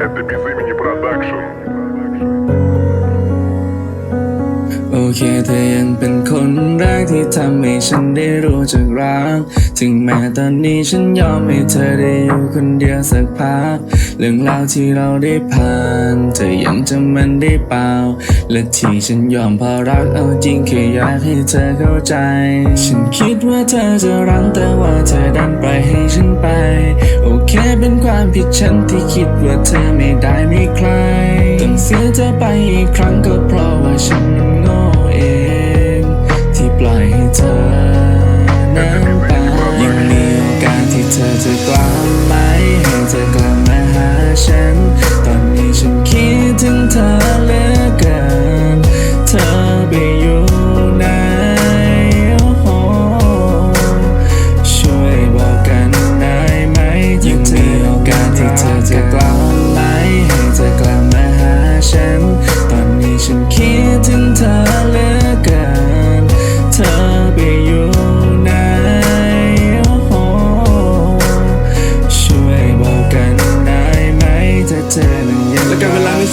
Это без имени продакшн. โอเคเธอยังเป็นคนแรกที่ทำให้ฉันได้รู้จักรัก ถึงแม้ตอนนี้ฉันยอมให้เธอได้อยู่คนเดียวสักพัก เรื่องราวที่เราได้ผ่าน เธอยัง จำมันได้เปล่า และที่ฉันยอมเพอรักเอาจริงแค่อยากให้เธอเข้าใจ ฉันคิดว่าเธอจะรังแต่ว่าเธอดันปล่อยให้ฉันไป โอเคเป็นความผิดฉันที่คิดว่าเธอไม่ได้ไม่ใครต้องเสียเธอไปอีกครั้งก็เพราะว่าฉันโง่เอง ที่ปล่อยให้เธอนั้นไปยังมีโอกาสที่เธอจะกลับไหมให้เธอกลับมาหาฉัน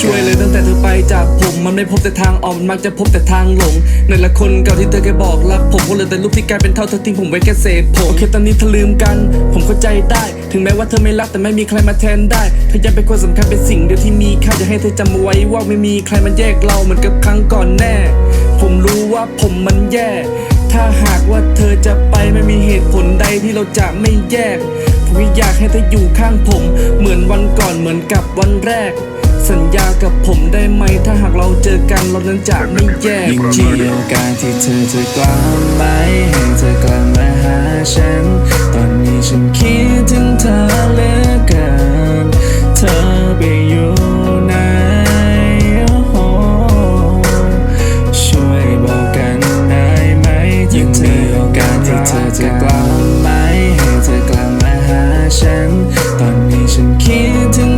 ช่วยเลยตั้งแต่เธอไปจากผมมันไม่พบแต่ทางออกมันมักจะพบแต่ทางหลงในละคนเก่าที่เธอเคยบอกรักผมก็เลือแต่รูปที่กลายเป็นเท่าเธอทิ้งผมไว้แค่เศษผมโอเคตอนนี้เธอลืมกัน ผมเข้าใจได้ ถึงแม้ว่าเธอไม่รักแต่ไม่มีใครมาแทนได้เธอยังเป็นคนสำคัญเป็นสิ่งเดียวที่มีค่าอยากให้เธอจำเอาไว้ว่าไม่มีใครมันแยกเราเหมือนกับครั้งก่อนแน่ ผมรู้ว่าผมมันแย่ ถ้าหากว่าเธอจะไปไม่มีเหตุผลใดที่เราจะไม่แยก ผมอยากให้เธออยู่ข้างผม เหมือนวันก่อนเหมือนกับวันแรก สัญญากับผมได้ไหม ถ้าหากเราเจอกันเรานั้นจะไม่แยกยิ่งเกี่ยวการที่เธอจะกลับไปให้เธอกลับมาหาฉัน ตอนนี้ฉันคิดถึงเธอเหลือเกิน เธอไปอยู่ไหนช่วยบอกกันได้ไหมยิ่งมีโอกาสที่เธอจะกลับไปให้เธอกลับมาหาฉัน ตอนนี้ฉันคิดถึง